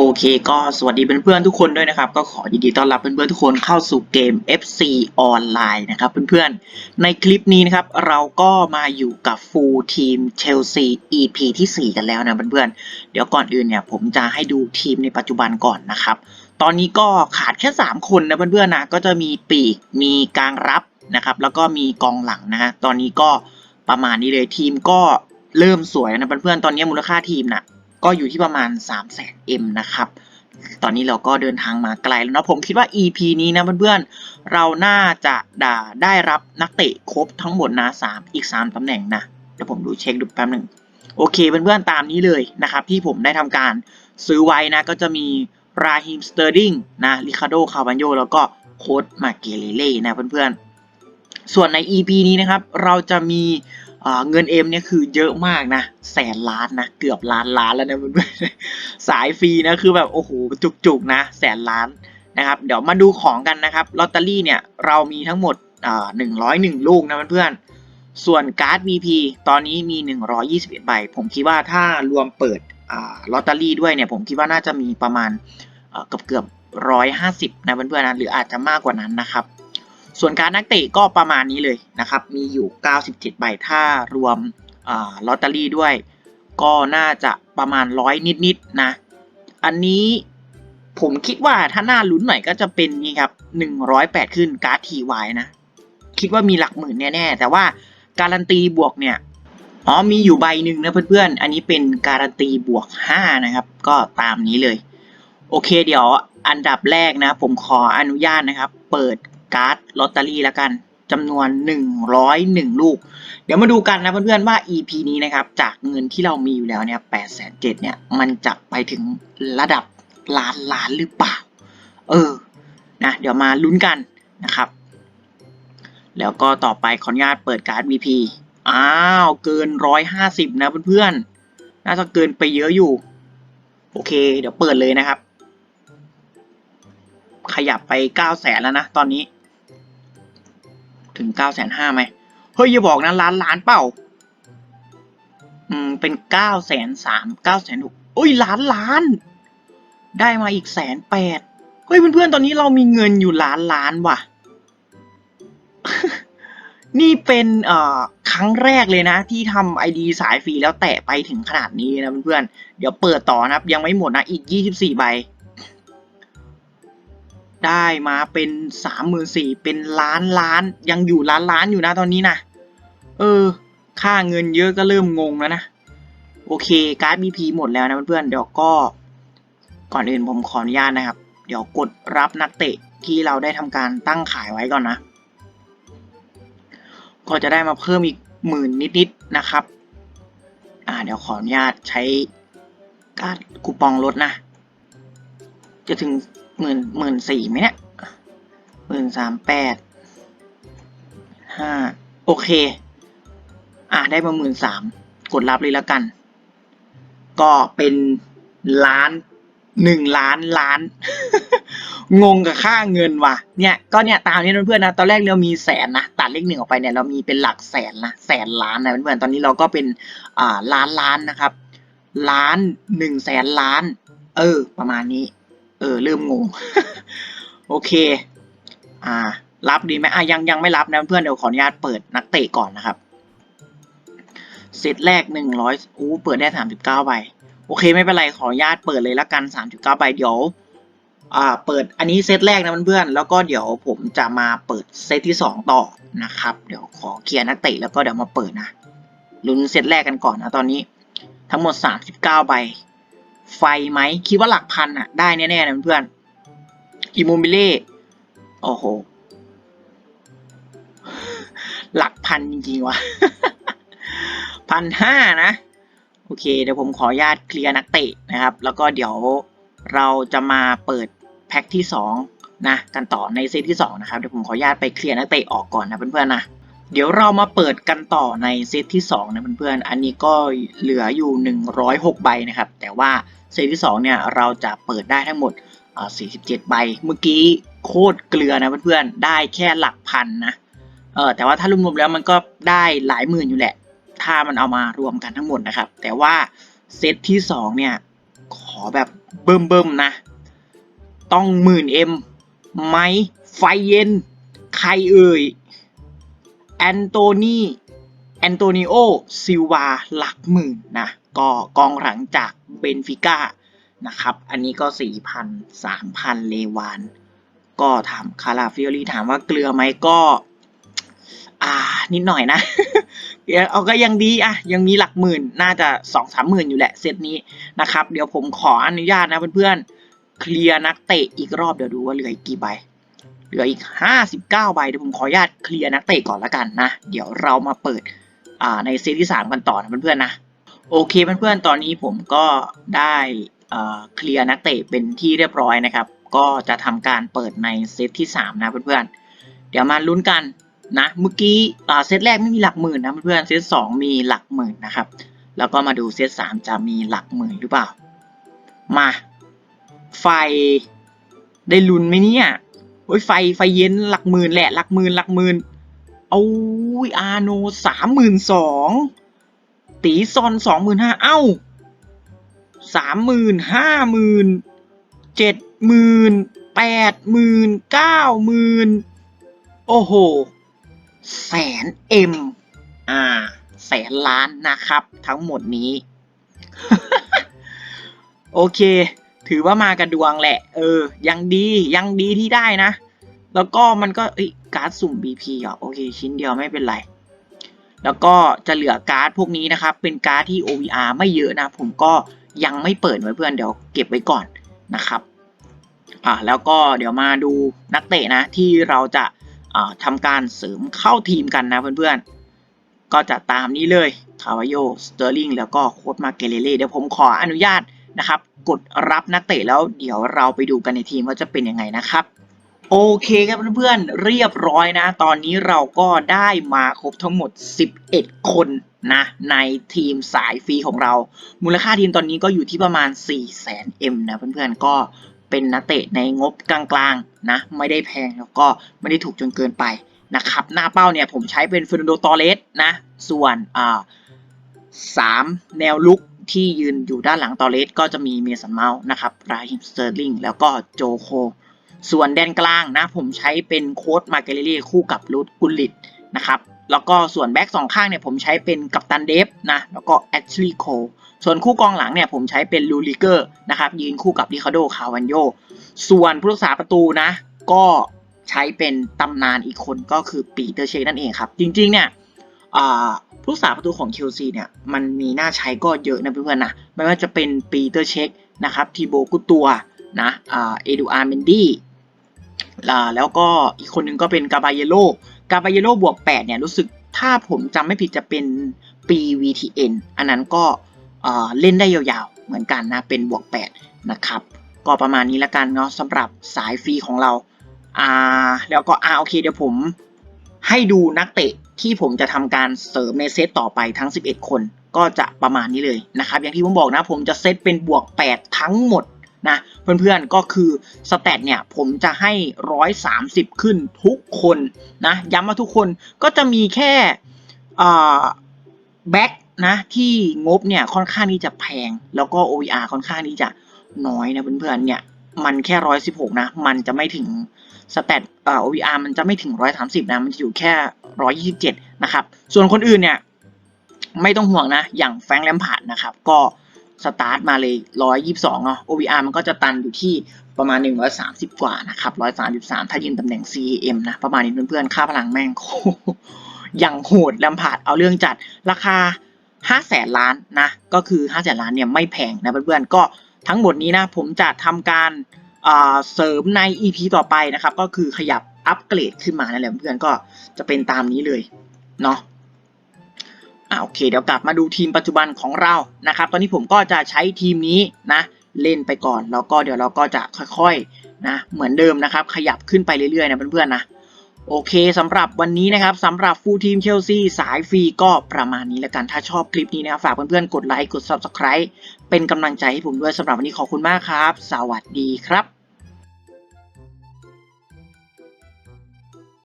โอเคก็สวัสดีเพื่อนๆทุกคนด้วยนะครับ ก็ขอยินดีต้อนรับเพื่อนๆทุกคนเข้าสู่เกม FC ออนไลน์นะครับเพื่อนๆในคลิปนี้นะครับ เราก็มาอยู่กับฟูลทีมเชลซี EP ที่ 4 กันแล้วนะเพื่อนๆเดี๋ยวก่อนอื่นเนี่ยผมจะให้ดูทีมในปัจจุบันก่อนนะครับ ตอนนี้ก็ขาดแค่ 3 คนนะเพื่อนๆนะก็จะมีปีกมีกลางรับนะครับ แล้วก็มีกองหลังนะฮะตอนนี้ก็ประมาณนี้เลยทีมก็เริ่มสวยนะเพื่อนๆตอนนี้มูลค่าทีมน่ะ ก็อยู่ที่ประมาณ3 0 0 0 0 0 M นะครับ ตอนนี้เราก็เดินทางมาไกลแล้วเนาะผมคิดว่า EP นี้นะเพื่อนๆ เราน่าจะด่าได้รับนักเตะครบทั้งหมดนะ3อีก 3ตำแหน่งนะเดี๋ยวผมดูเช็คดูแป๊บหนึ่งโอเคเพื่อนๆตามนี้เลยนะครับ ที่ผมได้ทำการซื้อไว้นะก็จะมีราฮิมสเตอร์ดิงนะริคาโดคาบันโยแล้วก็โค้ดมาเกเลเล่นะเพื่อนๆ ส่วนใน EP นี้นะครับ เราจะมี เงินเอ็มเนี่ยคือเยอะมากนะ แสนล้านนะ เกือบล้านล้านแล้วนะเพื่อนๆสายฟรีนะคือแบบโอ้โหจุกๆนะ แสนล้านนะครับ เดี๋ยวมาดูของกันนะครับลอตเตอรี่เนี่ยเรามีทั้งหมดอ่าหนึ่งร้อยหนึ่งลูกนะเพื่อนๆส่วนการ์ด VP ตอนนี้มี 121ใบผมคิดว่าถ้ารวมเปิดอ่าลอตเตอรี่ด้วยเนี่ยผมคิดว่าน่าจะมีประมาณอ่อเกือบเกือบร้อยห้าสิบนะเพื่อนๆนะหรืออาจจะมากกว่านั้นนะครับ ส่วนการนักเตะก็ประมาณนี้เลยนะครับ มีอยู่ 97 ใบถ้ารวมลอตเตอรี่ด้วย ก็น่าจะประมาณร้อยนิดๆนะ อันนี้ผมคิดว่าถ้าหน้าลุ้นหน่อยก็จะเป็นนี่ครับ 108 ขึ้นการ์ดทีวายนะ คิดว่ามีหลักหมื่นแน่ๆ แต่ว่าการันตีบวกเนี่ย อ๋อมีอยู่ใบหนึ่งนะเพื่อนๆ อันนี้เป็นการันตีบวก 5 นะครับ ก็ตามนี้เลย โอเคเดี๋ยวอันดับแรกนะ ผมขออนุญาตนะครับ เปิด การ์ดลอตเตอรี่แล้วกันจำนวน 101 ลูก เดี๋ยวมาดูกันนะเพื่อนๆว่า EP นี้นะครับ จากเงินที่เรามีอยู่แล้วเนี่ย8 7 0 0เนี่ย มันจะไปถึงระดับล้านล้านหรือเปล่า เออ นะ เดี๋ยวมาลุ้นกันนะครับ แล้วก็ต่อไปขออนุญาตเปิดการ์ด VP อ้าว เกิน 150 นะเพื่อนๆ น่าจะเกินไปเยอะอยู่ โอเค เดี๋ยวเปิดเลยนะครับ ขยับไป 9 0 0แสนแล้วนะ ตอนนี้ ถึง9 5 0 0 0ไหมเฮ้ยอย่าบอกนะล้านล้านเปล่า อืม เป็น9 3 0 0 0 9 6 0 0 0โอ้ยล้านล้าน ได้มาอีกแสนแปดเฮ้ยเพื่อนๆตอนนี้เรามีเงินอยู่ล้านล้านว่ะ นี่เป็นเอ่อครั้งแรกเลยนะ ที่ทำไอดีสายฟรีแล้วแตะไปถึงขนาดนี้นะเพื่อนๆเดี๋ยวเปิดต่อนะครับ ยังไม่หมดนะอีก24ใบ ได้มาเป็นสามหมื่นสี่เป็นล้านล้านยังอยู่ล้านล้านอยู่นะตอนนี้นะเออ ค่าเงินเยอะก็เริ่มงงแล้วนะ โอเคการ์ด BP หมดแล้วนะเพื่อนๆเดี๋ยวก็ ก่อนอื่นผมขออนุญาตนะครับ เดี๋ยวกดรับนักเตะที่เราได้ทำการตั้งขายไว้ก่อนนะ ก็จะได้มาเพิ่มอีกหมื่นนิดๆนะครับ อ่าเดี๋ยวขออนุญาตใช้การ์ดคูปองลดนะ จะถึง หมื่นหมื่นสี่ไหมเนี่ยหมื่นสามแปดห้าโอเค อะได้มาหมื่นสามกดรับเลยแล้วกัน ก็เป็นล้านหนึ่งล้านล้าน งงกับค่าเงินว่ะ เนี่ย ก็เนี่ยตามนี้เพื่อนๆนะ ตอนแรกเรามีแสนนะ ตัดเลขหนึ่งออกไปเนี่ยเรามีเป็นหลักแสนนะ แสนล้านนะเพื่อนๆ ตอนนี้เราก็เป็นอ่าล้านล้านนะครับ ล้านหนึ่งแสนล้าน เออ ประมาณนี้ เออเริ่มงง โอเค อ่า รับดีไหมอะยังยังไม่รับนะเพื่อนเดี๋ยวขออนุญาตเปิดนักเตะก่อนนะครับเซตแรกหนึ่งร้อยอู้เปิดได้สามสิบเก้าใบ โอเคไม่เป็นไรขออนุญาตเปิดเลยละกันสามสิบเก้าใบเดี๋ยวอ่าเปิดอันนี้เซตแรกนะเพื่อนๆแล้วก็เดี๋ยวผมจะมาเปิดเซตที่สองต่อนะครับ เดี๋ยวขอเคลียร์นักเตะแล้วก็เดี๋ยวมาเปิดนะลุ้นเซตแรกกันก่อนนะตอนนี้ ทั้งหมดสามสิบเก้าใบ ไฟไหมคิดว่าหลักพันอะได้แน่ๆนะเพื่อนอิโมบิเล่โอ้โห หลักพันจริงๆวะพันห้านะ โอเค เดี๋ยวผมขออนุญาตเคลียร์นักเตะนะครับ แล้วก็เดี๋ยวเราจะมาเปิดแพ็คที่สองนะ กันต่อในเซตที่สองนะครับ เดี๋ยวผมขออนุญาตไปเคลียร์นักเตะออกก่อนนะเพื่อนๆนะ เดี๋ยวเรามาเปิดกันต่อในเซตที่ 2 นะเพื่อนๆ อันนี้ก็เหลืออยู่ 106 ใบนะครับ แต่ว่าเซตที่ 2 เนี่ยเราจะเปิดได้ทั้งหมด 47 ใบ เมื่อกี้โคตรเกลือนะเพื่อนๆ ได้แค่หลักพันนะ เออแต่ว่าถ้ารวมๆแล้วมันก็ได้หลายหมื่นอยู่แหละ ถ้ามันเอามารวมกันทั้งหมดนะครับ แต่ว่าเซตที่ 2 เนี่ย ขอแบบเบิ่มๆนะ ต้องหมื่นเอ็มไหมไฟเย็น ใครเอ่ย แอนโตนีแอนโตนิโอซิลวาหลักหมื่นนะก็กองหลังจากเบนฟิก้านะครับ อันนี้ก็ 4,000 3,000 เลวาน ก็ถามคาราฟิโอรีถามว่าเกลือไหมก็ อ่า นิดหน่อยนะ เอาก็ยังดีอะยังมีหลักหมื่น น่าจะสองสามหมื่นอยู่แหละเซตนี้นะครับ เดี๋ยวผมขออนุญาตนะเพื่อนๆ เคลียร์นักเตะอีกรอบเดี๋ยวดูว่าเหลืออีกกี่ใบ เหลืออีก 59 ใบเดี๋ยวผมขออนุญาตเคลียร์นักเตะก่อนละกันนะ เดี๋ยวเรามาเปิดอ่าในเซตที่ 3 กันต่อนะเพื่อนๆนะ โอเคเพื่อนๆ ตอนนี้ผมก็ได้เคลียร์นักเตะเป็นที่เรียบร้อยนะครับ ก็จะทำการเปิดในเซตที่ 3 นะเพื่อนๆ เดี๋ยวมาลุ้นกันนะ เมื่อกี้เซตแรกไม่มีหลักหมื่นนะเพื่อนๆ เซตสองมีหลักหมื่นนะครับ แล้วก็มาดูเซตสามจะมีหลักหมื่นหรือเปล่า มา ไฟได้ลุ้นไหมเนี่ย โอ้ยไฟไฟเย็นหลักหมื่นแหละหลักหมื่นหลักหมื่นเอาอาโนสามหมื่นสองตีซอนสองหมื่นห้าเอ้าสามหมื่นห้าหมื่นเจ็ดหมื่นแปดหมื่นเก้าหมื่นโอ้โห แสนเอ็มอ่า แสนล้านนะครับ ทั้งหมดนี้ โอเค ถือว่ามากระดวงแหละ เออ ยังดียังดีที่ได้นะ แล้วก็มันก็เอ้ยการ์ดสุ่ม BP อะโอเคชิ้นเดียวไม่เป็นไร แล้วก็จะเหลือการ์ดพวกนี้นะครับ เป็นการ์ดที่ OVR ไม่เยอะนะ ผมก็ยังไม่เปิดไว้เพื่อนเดี๋ยวเก็บไว้ก่อนนะครับอ่าแล้วก็เดี๋ยวมาดูนักเตะนะที่เราจะอ่าทำการเสริมเข้าทีมกันนะเพื่อนๆ ก็จะตามนี้เลยคาวาโยสเตอร์ลิงแล้วก็โค้ดมาเกเลเล่เดี๋ยวผมขออนุญาต นะครับ กดรับนักเตะแล้วเดี๋ยวเราไปดูกันในทีมว่าจะเป็นยังไงนะครับ โอเคครับเพื่อนๆเรียบร้อยนะ ตอนนี้เราก็ได้มาครบทั้งหมด 11 คนนะในทีมสายฟรีของเรา มูลค่าทีมตอนนี้ก็อยู่ที่ประมาณ 4 0 0 0 0 0 M นะเพื่อนๆก็เป็นนักเตะในงบกลางๆนะไม่ได้แพงแล้วก็ไม่ได้ถูกจนเกินไปนะครับหน้าเป้าเนี่ยผมใช้เป็นเฟรนโดตอเรสนะส่วนอ่าสามแนวลุก ที่ยืนอยู่ด้านหลังตอเรสก็จะมีเมสันเมาส์นะครับราฮิมสเตอร์ลิงแล้วก็โจโค ส่วนแดนกลางนะผมใช้เป็นโค้ดมาเกเรเล่คู่กับรูดกุลลิตนะครับแล้วก็ส่วนแบ็กสองข้างเนี่ยผมใช้เป็นกัปตันเดฟนะแล้วก็แอชลีย์โคส่วนคู่กองหลังเนี่ยผมใช้เป็นลูลิเกอร์นะครับยืนคู่กับริคาโดคาวันโยส่วนผู้รักษาประตูนะ ก็ใช้เป็นตำนานอีกคนก็คือปีเตอร์เชคนั่นเองครับ จริงๆเนี่ย ผู้รักษาประตูของเชลซีเนี่ยมันมีน่าใช้ก็เยอะนะเพื่อนๆนะไม่ว่าจะเป็นปีเตอร์เชคนะครับทีโบกุตัวนะอ่าเอดูอาร์เมนดี้แล้วก็อีกคนนึงก็เป็นกาบาเยโลกาบาเยโลบวก 8 เนี่ยรู้สึกถ้าผมจำไม่ผิดจะเป็นปี VTN อันนั้นก็เอ่อเล่นได้ยาวๆ เหมือนกันนะ เป็นบวก 8 นะครับ ก็ประมาณนี้ละกันเนาะสำหรับสายฟรีของเราอ่าแล้วก็อ่าโอเคเดี๋ยวผมให้ดูนักเตะ ที่ผมจะทำการเสริมในเซตต่อไปทั้ง 11 คนก็จะประมาณนี้เลยนะครับอย่างที่ผมบอกนะ ผมจะเซตเป็นบวก 8 ทั้งหมดนะเพื่อนๆก็คือสแตทเนี่ยผมจะให้ 130 ขึ้นทุกคนนะย้ำว่าทุกคนก็จะมีแค่แบ็กนะที่งบเนี่ยค่อนข้างที่จะแพง แล้วก็ OVR ค่อนข้างที่จะน้อยนะเพื่อนๆเนี่ยมันแค่ 116 นะ มันจะไม่ถึง สแตทเอ่อ OVR มันจะไม่ถึง 130 นะ มันจะอยู่แค่ 127 นะครับ ส่วนคนอื่นเนี่ย ไม่ต้องห่วงนะ อย่างแฟงแลมพาร์ดนะครับ ก็สตาร์ทมาเลย 122เนาะ OVR มันก็จะตันอยู่ที่ประมาณ 130 กว่านะครับ 133 ถ้ายืนตำแหน่ง CAM นะ ประมาณนี้เพื่อนๆ ค่าพลังแม่งโคอย่างโหดแลมพาร์ดเอาเรื่องจัด ราคา5แสนล้านนะ ก็คือ5แสนล้านเนี่ยไม่แพงนะเพื่อนๆ ก็ทั้งหมดนี้นะผมจะทำการ เสริมใน EP ต่อไปนะครับ ก็คือขยับอัปเกรดขึ้นมานั่นแหละเพื่อนๆก็จะเป็นตามนี้เลยเนาะอ่าโอเคเดี๋ยวกลับมาดูทีมปัจจุบันของเรานะครับ ตอนนี้ผมก็จะใช้ทีมนี้นะเล่นไปก่อนแล้วก็เดี๋ยวเราก็จะค่อยๆนะเหมือนเดิมนะครับ ขยับขึ้นไปเรื่อยๆนะเพื่อนๆนะ โอเคสำหรับวันนี้นะครับสำหรับฟูลทีมเชลซีสายฟรีก็ประมาณนี้แล้วกัน ถ้าชอบคลิปนี้นะครับฝากเพื่อนๆกดไลค์กด Subscribe เป็นกำลังใจให้ผมด้วยสำหรับวันนี้ขอบคุณมากครับ สวัสดีครับ